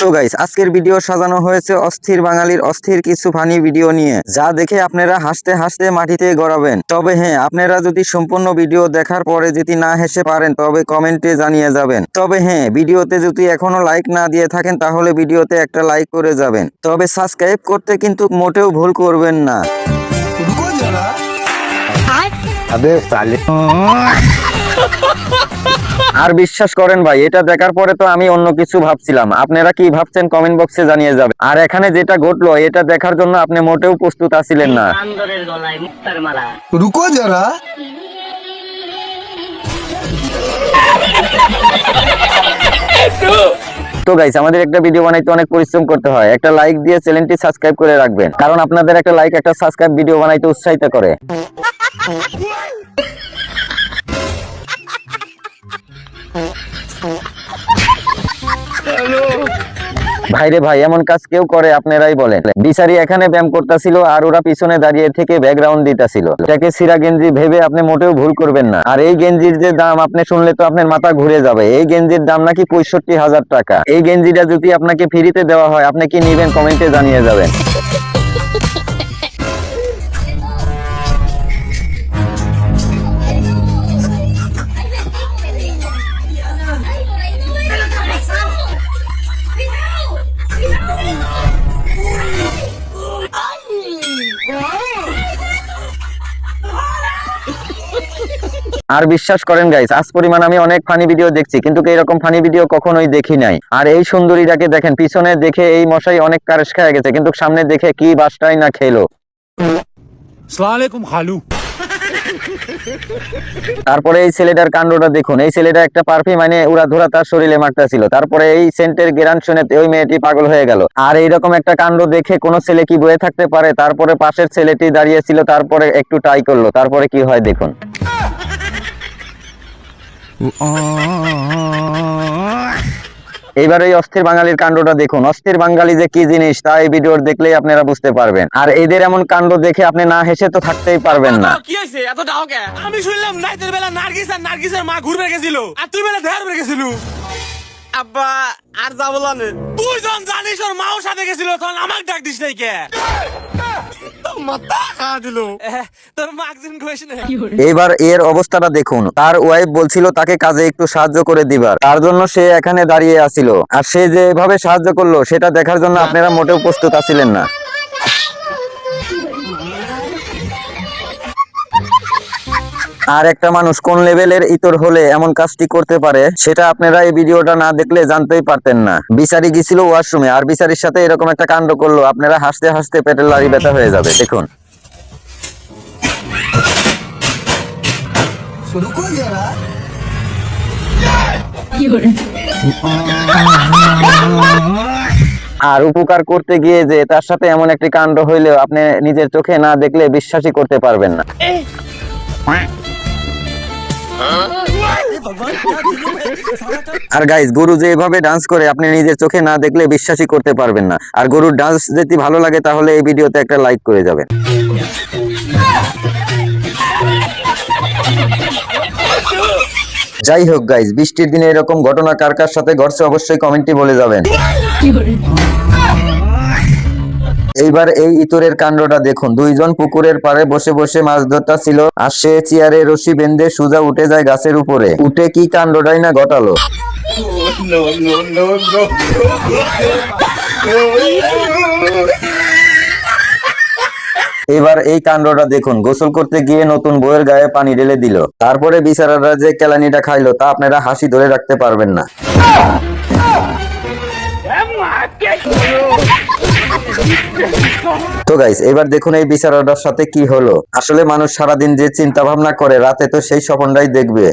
তো গাইস আজকের ভিডিও সাজানো হয়েছে অস্থির বাঙালির অস্থির কিছু ফানি ভিডিও নিয়ে। যা দেখে আপনারা হাসতে হাসতে মাটিতে গড়াবেন। তবে হ্যাঁ আপনারা যদি সম্পূর্ণ ভিডিও দেখার পরে যদি না হেসে পারেন তবে কমেন্টে জানিয়ে যাবেন। তবে হ্যাঁ ভিডিওতে যদি এখনও লাইক না দিয়ে থাকেন তাহলে ভিডিওতে একটা লাইক করে যাবেন। তবে সাবস্ক্রাইব করতে কিন্তু মোটেও ভুল করবেন না। আর বিশ্বাস করেন ভাই এটা দেখার পরে তো আমি অন্য কিছু ভাবছিলাম। আপনারা কি ভাবছেন কমেন্ট বক্সে জানিয়ে যাবে আর এখানে যেটা ঘটলো এটা দেখার জন্য আপনি মোটেও প্রস্তুত আছিলেন না। রুকো যারা। তো গাইস আমাদের একটা ভিডিও বানাইতে অনেক পরিশ্রম করতে হয়। একটা লাইক দিয়ে চ্যানেলটি সাবস্ক্রাইব করে রাখবেন। কারণ আপনাদের একটা লাইক একটা সাবস্ক্রাইব ভিডিও বানাইতে উৎসাহিত করে। ভাইরে ভাই, এমন কাজ কেউ করে, আপনারাই বলেন। বিচারি এখানে ব্যায়াম করতেছিল আর ওরা পিছনে দাঁড়িয়ে থেকে ব্যাকগ্রাউন্ড দিতেছিল। এটাকে সিরা গেঞ্জি ভেবে আপনি মোটেও ভুল করবেন না। আর এই গেঞ্জির যে দাম, আপনি শুনলে তো আপনার মাথা ঘুরে যাবে। এই গেঞ্জির দাম নাকি পঁয়ষট্টি হাজার টাকা। এই গেঞ্জিটা যদি আপনাকে ফ্রিতে দেওয়া হয়, আপনি কি নিবেন? কমেন্টে জানিয়ে যাবেন। আর বিশ্বাস করেন গাইস আজ পরিমাণ আমি অনেক ফানি ভিডিও দেখছি কিন্তু এরকম ফানি ভিডিও কখনোই দেখি নাই। আর এই সুন্দরীটাকে দেখেন পিছনে দেখে এই মশাই অনেক কারেশ খায় গেছে কিন্তু সামনে দেখে কি বাসটাই না খেলো। তারপরে এই ছেলেটার কাণ্ডটা দেখুন এই ছেলেটা একটা পারফি মানে উড়াধুরা তার শরীরে মারতেছিল। তারপরে এই সেন্টের গেরান শুনে ওই মেয়েটি পাগল হয়ে গেল। আর এইরকম একটা কাণ্ড দেখে কোনো ছেলে কি বয়ে থাকতে পারে? তারপরে পাশের ছেলেটি দাঁড়িয়েছিল তারপরে একটু টাই করল তারপরে কি হয় দেখুন। এইবার এই অস্থির বাঙালির কাণ্ডটা দেখুন। অস্থির বাঙালি যে কি জিনিস তা এই ভিডিওর দেখলেই আপনারা বুঝতে পারবেন। আর এদের এমন কাণ্ড দেখে আপনি না হেসে তো থাকতেই পারবেন না। কি হয়েছে? এত ডাও কে? আমি শুনলাম নাইতের বেলা নার্গিস আর নার্গিসের মা ঘুরবে গেছিল। আর তুই বেলা দেহার গেছিল। আব্বা আর যা বলান তুই যখন জানিস ওর মাও সাথে গেছিল তখন আমাকে ডাক দিস নাই কে? মাথা খা দিল তোর মা কইস না? এবার এর অবস্থাটা দেখুন। তার ওয়াইফ বলছিল তাকে কাজে একটু সাহায্য করে দিবার। তার জন্য সে এখানে দাঁড়িয়ে আছিল আর সে যে এভাবে সাহায্য করল সেটা দেখার জন্য আপনারা মোটেও প্রস্তুত আছিলেন না। আর একটা মানুষ কোন লেভেলের ইতর হলে এমন কাজটি করতে পারে, সেটা আপনারা এই ভিডিওটা না দেখলে জানতেই পারতেন না। বিচারি গেছিল ওয়াশরুমে, আর বিচারির সাথে এরকম একটা কাণ্ড করল, আপনারা হাসতে হাসতে পেটের লাড়ি ব্যথা হয়ে যাবে, দেখুন। আর উপকার করতে গিয়ে যে তার সাথে এমন একটি কাণ্ড হইলেও আপনি নিজের চোখে না দেখলে বিশ্বাসই করতে পারবেন না। আর গাইজ গরু যে এভাবে ডান্স করে, আপনি নিজের চোখে না দেখলে বিশ্বাসই করতে পারবেন না। আর গরুর ডান্স যদি ভালো লাগে, তাহলে এই ভিডিওতে একটা লাইক করে যাবেন। যাই হোক গাইজ বৃষ্টির দিনে এরকম ঘটনা কার কার সাথে ঘটছে অবশ্যই কমেন্টে বলে যাবেন। এইবার এই ইতরের কাণ্ডটা দেখুন। দুইজন পুকুরের পাড়ে বসে বসে মাছ ধরতা ছিল আর সে চেয়ারে রশি বেঁধে সুজা উঠে যায় গাছের উপরে। উঠে কি কাণ্ডটাই না ঘটালো? এবার এই কাণ্ডটা দেখুন। গোসল করতে গিয়ে নতুন বইয়ের গায়ে পানি ঢেলে দিল। তারপরে বিচারারা যে কেলানিটা খাইলো তা আপনারা হাসি ধরে রাখতে পারবেন না। তো গাইস এবার দেখুন এই বিচারাটার সাথে কি হলো। আসলে মানুষ সারাদিন যে চিন্তা ভাবনা করে, রাতে তো সেই স্বপনটাই দেখবে।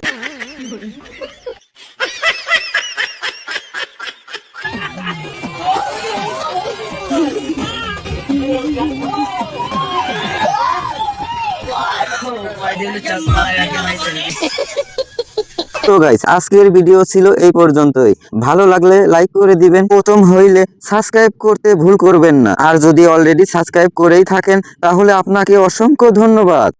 তো গাইস আজকের ভিডিও ছিল এই পর্যন্তই। ভালো লাগলে লাইক করে দিবেন। প্রথম হইলে সাবস্ক্রাইব করতে ভুল করবেন না। আর যদি অলরেডি সাবস্ক্রাইব করেই থাকেন, তাহলে আপনাকে অসংখ্য ধন্যবাদ।